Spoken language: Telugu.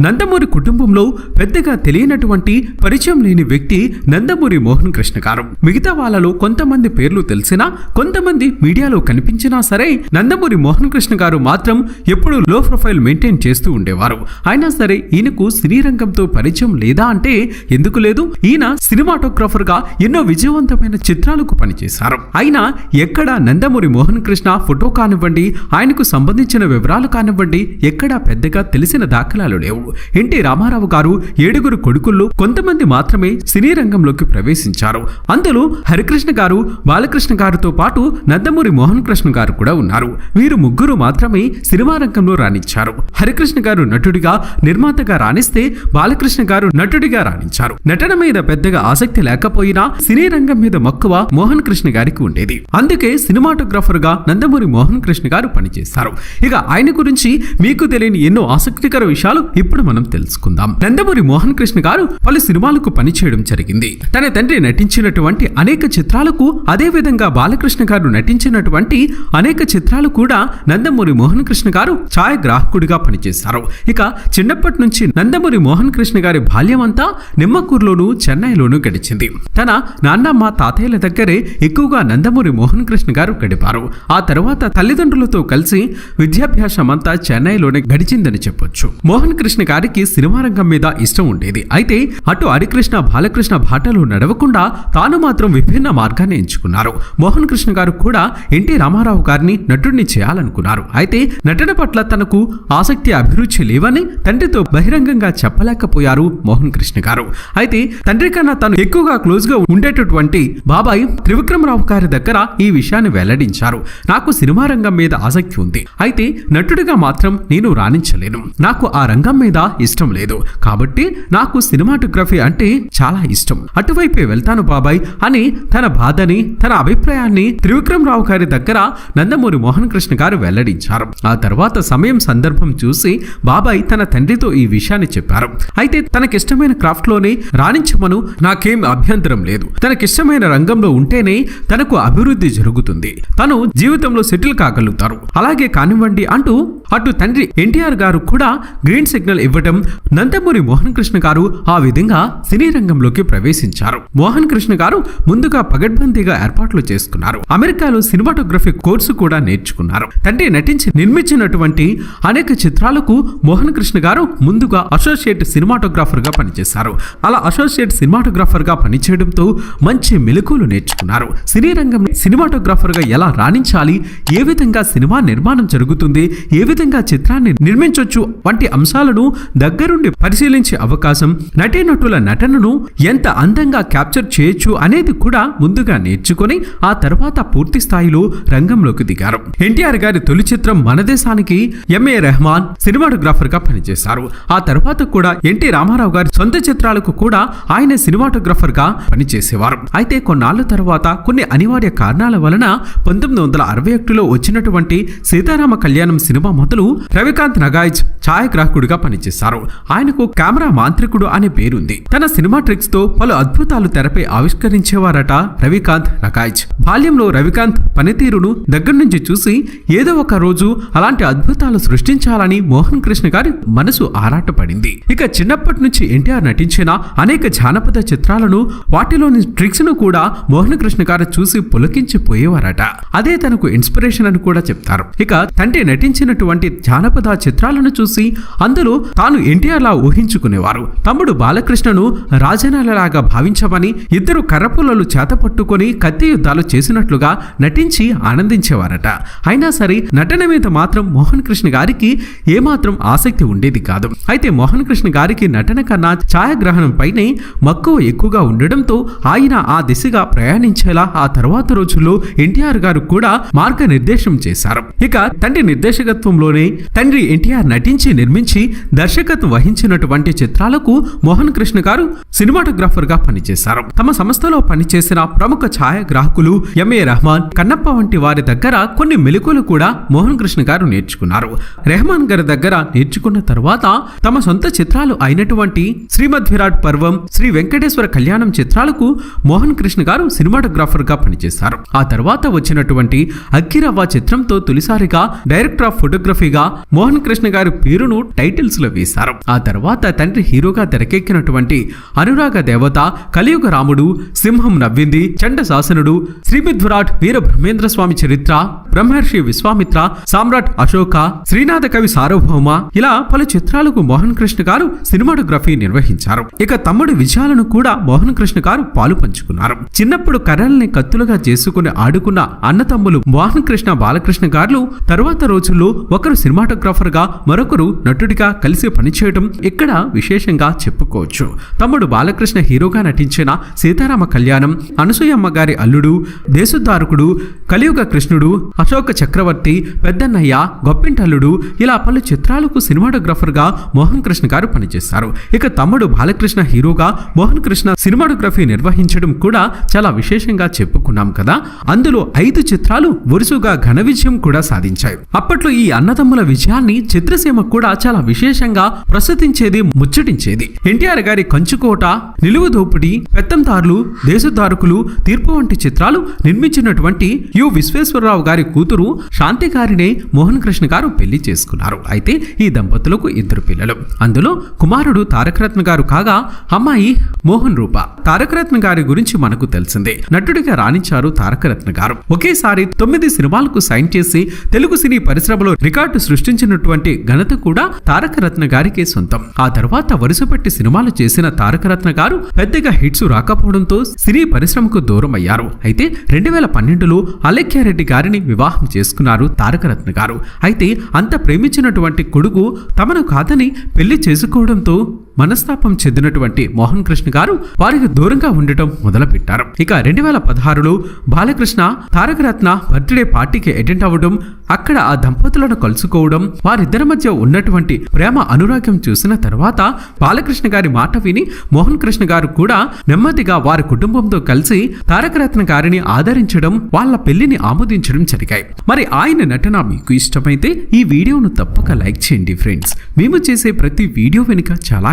నందమూరి కుటుంబంలో పెద్దగా తెలియనటువంటి పరిచయం లేని వ్యక్తి నందమూరి మోహన్ కృష్ణ గారు. మిగతా వాళ్ళలో కొంతమంది పేర్లు తెలిసినా కొంతమంది మీడియాలో కనిపించినా సరే నందమూరి మోహన్ కృష్ణ గారు మాత్రం ఎప్పుడూ లో ప్రొఫైల్ మెయింటైన్ చేస్తూ ఉండేవారు. అయినా సరే ఈయనకు సినీ రంగంతో పరిచయం లేదా అంటే ఎందుకు లేదు? ఈయన సినిమాటోగ్రాఫర్గా ఎన్నో విజయవంతమైన చిత్రాలకు పనిచేశారు. అయినా ఎక్కడ నందమూరి మోహన్ కృష్ణ ఫోటో కానివ్వండి ఆయనకు సంబంధించిన వివరాలు కానివ్వండి ఎక్కడా పెద్దగా తెలిసిన దాఖలాలు లేవు. ఎన్టీ రామారావు గారు ఏడుగురు కొడుకుల్లో కొంతమంది మాత్రమే సినీ రంగంలోకి ప్రవేశించారు. అందులో హరికృష్ణ గారు బాలకృష్ణ గారితో పాటు నందమూరి మోహన్ కృష్ణ గారు కూడా ఉన్నారు. వీరు ముగ్గురు మాత్రమే సినిమా రంగంలో రాణించారు. హరికృష్ణ గారు నటుడిగా నిర్మాతగా రాణిస్తే బాలకృష్ణ గారు నటుడిగా రాణించారు. నటన మీద పెద్దగా ఆసక్తి లేకపోయినా సినీ రంగం మీద మక్కువ మోహన్ కృష్ణ గారికి ఉండేది. అందుకే సినిమాటోగ్రాఫర్గా నందమూరి మోహన్ కృష్ణ గారు పనిచేశారు. ఇక ఆయన గురించి మీకు తెలియని ఎన్నో ఆసక్తికర విషయాలు ఇప్పుడు మనం తెలుసుకుందాం. నందమూరి మోహన్ కృష్ణ గారు పలు సినిమాలకు పనిచేయడం జరిగింది. తన తండ్రి నటించినటువంటి అనేక చిత్రాలకు అదే విధంగా బాలకృష్ణ గారు నటించినటువంటి అనేక చిత్రాలు కూడా నందమూరి మోహన్ కృష్ణ గారు ఛాయాగ్రాహకుడిగా పనిచేశారు. ఇక చిన్నప్పటి నుంచి నందమూరి మోహన్ కృష్ణ గారి బాల్యమంతా నిమ్మకూరులోను చెన్నైలోను గడిచింది. తన నాన్నమ్మ తాతయ్యల దగ్గరే ఎక్కువగా నందమూరి మోహన్ కృష్ణ గారు గడిపారు. ఆ తర్వాత తల్లిదండ్రులతో కలిసి విద్యాభ్యాసం అంతా చెన్నైలోనే గడిచిందని చెప్పొచ్చు. మోహన్ కృష్ణ గారికి సినిమా రంగం మీద ఇష్టం ఉండేది. అయితే అటు హరికృష్ణ బాలకృష్ణ బాటలు నడవకుండా తాను మాత్రం విభిన్న మార్గాన్ని ఎంచుకున్నారు. మోహన్ కృష్ణ గారు కూడా ఎన్టీ రామారావు గారిని నటుడిని చేయాలనుకున్నారు. అయితే నటన పట్ల తనకు ఆసక్తి అభిరుచి లేవని తండ్రితో బహిరంగంగా చెప్పలేకపోయారు మోహన్ కృష్ణ గారు. అయితే తండ్రి కన్నా తను ఎక్కువగా క్లోజ్గా ఉండేటటువంటి బాబాయ్ త్రివిక్రమరావు గారి దగ్గర ఈ విషయాన్ని వెల్లడించారు. నాకు సినిమా రంగం మీద ఆసక్తి ఉంది. అయితే నటుడిగా మాత్రం నేను రాణించలేను. నాకు ఆ రంగం మీద ఇష్టం లేదు. కాబట్టి నాకు సినిమాటోగ్రఫీ అంటే చాలా ఇష్టం. అటువైపే వెళ్తాను బాబాయ్ అని తన బాధని తన అభిప్రాయాన్ని త్రివిక్రమ్ రావు గారి దగ్గర నందమూరి మోహన్ కృష్ణ గారు వెల్లడించారు. ఆ తర్వాత సమయం సందర్భం చూసి బాబాయ్ తన తండ్రితో ఈ విషయాన్ని చెప్పారు. అయితే తనకిష్టమైన క్రాఫ్ట్లోనే రాణించమను నాకేం అభ్యంతరం లేదు. తనకిష్టమైన రంగంలో ఉంటేనే తనకు అభివృద్ధి జరుగుతుంది. తను జీవితంలో సెటిల్ కాగలుగుతారు. అలాగే కానివ్వండి అంటూ అటు తండ్రి ఎన్టీఆర్ గారు కూడా గ్రీన్ సిగ్నల్ ఇవ్వడం నందమూరి మోహన్ కృష్ణ గారు ఆ విధంగా సినీ రంగంలోకి ప్రవేశించారు. మోహన్ కృష్ణ గారు ముందుగా పగడ్బందీగా ఏర్పాట్లు చేసుకున్నారు. అమెరికాలో సినిమాటోగ్రఫీ కోర్సు కూడా నేర్చుకున్నారు. తండ్రి నటించి నిర్మించినటువంటి అనేక చిత్రాలకు మోహన్ కృష్ణ గారు ముందుగా అసోసియేట్ సినిమాటోగ్రాఫర్గా పనిచేశారు. అలా అసోసియేట్ సినిమాటోగ్రాఫర్గా పనిచేయడంతో మంచి మెలకువలు నేర్చుకున్నారు. సినీ రంగంలో సినిమాటోగ్రాఫర్గా ఎలా రాణించాలి ఏ విధంగా సినిమా నిర్మాణం జరుగుతుంది ఏ విధంగా చిత్రాన్ని నిర్మించవచ్చు వంటి అంశాలను దగ్గరుండి పరిశీలించే అవకాశం నటీనటుల నటనను ఎంత అందంగా క్యాప్చర్ చేయొచ్చు అనేది కూడా ముందుగా నేర్చుకుని ఆ తర్వాత పూర్తి స్థాయిలో రంగంలోకి దిగారు. ఎన్టీఆర్ గారి తొలి చిత్రం మన దేశానికి ఎంఏ రెహమాన్ సినిమాటోగ్రాఫర్గా పనిచేశారు. ఆ తర్వాత కూడా ఎన్టీ రామారావు గారి సొంత చిత్రాలకు కూడా ఆయన సినిమాటోగ్రాఫర్గా పనిచేసేవారు. అయితే కొన్నాళ్ళ తర్వాత కొన్ని అనివార్య కారణాల వలన పంతొమ్మిది వందల అరవై ఒకటిలో వచ్చినటువంటి సీతారామ కళ్యాణం సినిమా మొదలు రవికాంత్ నగాయ్ ఛాయాగ్రాహకుడిగా పనిచేశారు ఆయనకు కెమెరా మాంత్రికుడు అనే పేరుంది. తన సినిమా ట్రిక్స్తో పలు అద్భుతాలు తెరపై ఆవిష్కరించేవారట రవికాంత్ నగాయ్ బాల్యంలో రవికాంత్ పనితీరును దగ్గర నుంచి చూసి ఏదో ఒక రోజు అలాంటి అద్భుతాలు సృష్టించాలని మోహన్ కృష్ణ గారి మనసు ఆరాటపడింది. ఇక చిన్నప్పటి నుంచి ఎన్టీఆర్ నటించిన అనేక జానపద చిత్రాలను వాటిలోని ట్రిక్స్ను కూడా మోహన్ కృష్ణ గారు చూసి పులకించిపోయేవారట. అదే తనకు ఇన్స్పిరేషన్ అని కూడా చెప్తారు. ఇక తండ్రి నటించినటువంటి జానపద చిత్రాలను చూసి అందులో తాను ఎన్టీఆర్ లా ఊహించుకునేవారు. తమ్ముడు బాలకృష్ణను రాజనాలలాగా భావించమని ఇద్దరు కర్రపుల్లలు చేతపట్టుకొని కత్తి యుద్ధాలు చేసినట్లుగా నటించి ఆనందించేవారట. అయినా సరే నటన మీద మాత్రం మోహన్ కృష్ణ గారికి ఏమాత్రం ఆసక్తి ఉండేది కాదు. అయితే మోహన్ కృష్ణ గారికి నటన కన్నా ఛాయాగ్రహణం పైనే మక్కువ ఎక్కువగా ఉండడంతో ఆయన ఆ దిశగా ప్రయాణించేలా ఆ తర్వాత రోజుల్లో ఎన్టీఆర్ గారు కూడా మార్గనిర్దేశం చేశారు. ఇక తండ్రి నిర్దేశకత్వంలోనే తండ్రి ఎన్టీఆర్ నటించి నిర్మించి దర్శకత్వం వహించినటువంటి చిత్రాలకు మోహన్ కృష్ణ గారు సినిమాటోగ్రాఫర్గా పనిచేశారు. తమ సంస్థలో పనిచేసిన ప్రముఖ ఛాయాగ్రాహకులు ఎంఏ రెహమాన్ కన్నప్ప వంటి వారి దగ్గర కొన్ని మెలకువలు కూడా మోహన్ కృష్ణ గారు నేర్చుకున్నారు. రెహమాన్ గారి దగ్గర నేర్చుకున్న తర్వాత తమ సొంత చిత్రాలు అయినటువంటి శ్రీమద్ విరాట్ పర్వం శ్రీ వెంకటేశ్వర కళ్యాణం చిత్రాలకు మోహన్ కృష్ణ గారు సినిమాటోగ్రాఫర్గా పనిచేశారు. ఆ తర్వాత వచ్చినటువంటి అక్కిరవ్వ చిత్రంతో తొలిసారిగా డైరెక్టర్ ఆఫ్ ఫోటోగ్రఫీగా మోహన్ కృష్ణ గారి పేరును టైటిల్ రీల్స్లో వేశారు. ఆ తర్వాత తండ్రి హీరోగా తెరకెక్కినటువంటి అనురాగ దేవత కలియుగ రాముడు సింహం నవ్వింది చండ శాసనుడు శ్రీమిధ్వరాట్ వీర బ్రహ్మేంద్ర స్వామి చరిత్ర బ్రహ్మర్షి విశ్వామిత్ర సామ్రాట్ అశోక శ్రీనాథ కవి సార్వభౌమ ఇలా పలు చిత్రాలకు మోహన్ కృష్ణ గారు సినిమాటోగ్రఫీ నిర్వహించారు. ఇక తమ్ముడు విజయాలను కూడా మోహన్ కృష్ణ గారు పాలు పంచుకున్నారు. చిన్నప్పుడు కర్రల్ని కత్తులుగా చేసుకుని ఆడుకున్న అన్నతమ్ములు మోహన్ కృష్ణ బాలకృష్ణ గారు తరువాత రోజుల్లో ఒకరు సినిమాటోగ్రాఫర్గా మరొకరు నటుడిగా కలిసి పనిచేయడం ఇక్కడ విశేషంగా చెప్పుకోవచ్చు. తమ్ముడు బాలకృష్ణ హీరోగా నటించిన సీతారామ కళ్యాణం అనసూయమ్మ గారి అల్లుడు దేశోద్ధారకుడు కలియుగ కృష్ణుడు అశోక చక్రవర్తి పెద్దన్నయ్య గొప్పింటల్లుడు ఇలా పలు చిత్రాలకు సినిమాటోగ్రఫర్గా మోహన్ కృష్ణ గారు పనిచేశారు. ఇక తమ్ముడు బాలకృష్ణ హీరోగా మోహన్ కృష్ణ సినిమాటోగ్రఫీ నిర్వహించడం కూడా చాలా విశేషంగా చెప్పుకున్నాం కదా. అందులో ఐదు చిత్రాలు వరుసగా ఘన విజయం కూడా సాధించాయి. అప్పట్లో ఈ అన్నదమ్ముల విజయాన్ని చిత్రసీమ కూడా చాలా విశేషంగా ప్రస్తుతించేది ముచ్చటించేది. ఎన్టీఆర్ గారి కంచుకోట నిలువు దోపిడి పెత్తందారులు దేశదారుకులు తీర్పు వంటి చిత్రాలు నిర్మించినటువంటి యు విశ్వేశ్వరరావు గారి కూతురు శాంతి గారినే మోహన్ కృష్ణ గారు పెళ్ళి చేసుకున్నారు. అయితే ఈ దంపతులకు ఇద్దరు పిల్లలు. అందులో కుమారుడు తారకరత్న గారు కాగా అమ్మాయి మోహన్ రూప. తారకరత్న గారి గురించి మనకు తెలిసిందే. నటుడిగా రాణించారు తారకరత్న గారు. ఒకేసారి తొమ్మిది సినిమాలకు సైన్ చేసి తెలుగు సినీ పరిశ్రమలో రికార్డు సృష్టించినటువంటి ఘనత కూడా తారకరత్న గారికే సొంతం. ఆ తర్వాత వరుసపెట్టి సినిమాలు చేసిన తారకరత్న గారు పెద్దగా హిట్స్ రాకపోవడంతో సినీ పరిశ్రమకు దూరం అయ్యారు అయితే రెండు వేల పన్నెండులో అలెక్యారెడ్డి గారిని వివాహం చేసుకున్నారు తారకరత్న గారు. అయితే అంత ప్రేమించినటువంటి కొడుకు తమను కాదని పెళ్ళి చేసుకోవడంతో మనస్తాపం చెందినటువంటి మోహన్ కృష్ణ గారు వారికి దూరంగా ఉండటం మొదలుపెట్టారు. ఇక రెండు వేల పదహారులో బాలకృష్ణ తారకరత్న బర్త్డే పార్టీకి అటెండ్ అవ్వడం అక్కడ ఆ దంపతులను కలుసుకోవడం వారిద్దరి మధ్య ఉన్నటువంటి ప్రేమ అనురాగం చూసిన తర్వాత బాలకృష్ణ గారి మాట విని మోహన్ కృష్ణ గారు కూడా నెమ్మదిగా వారి కుటుంబంతో కలిసి తారకరత్న గారిని ఆదరించడం వాళ్ళ పెళ్ళిని ఆమోదించడం జరిగాయి. మరి ఆయన నటన మీకు ఇష్టమైతే ఈ వీడియోను తప్పక లైక్ చేయండి ఫ్రెండ్స్. మేము చేసే ప్రతి వీడియో వెనుక చాలా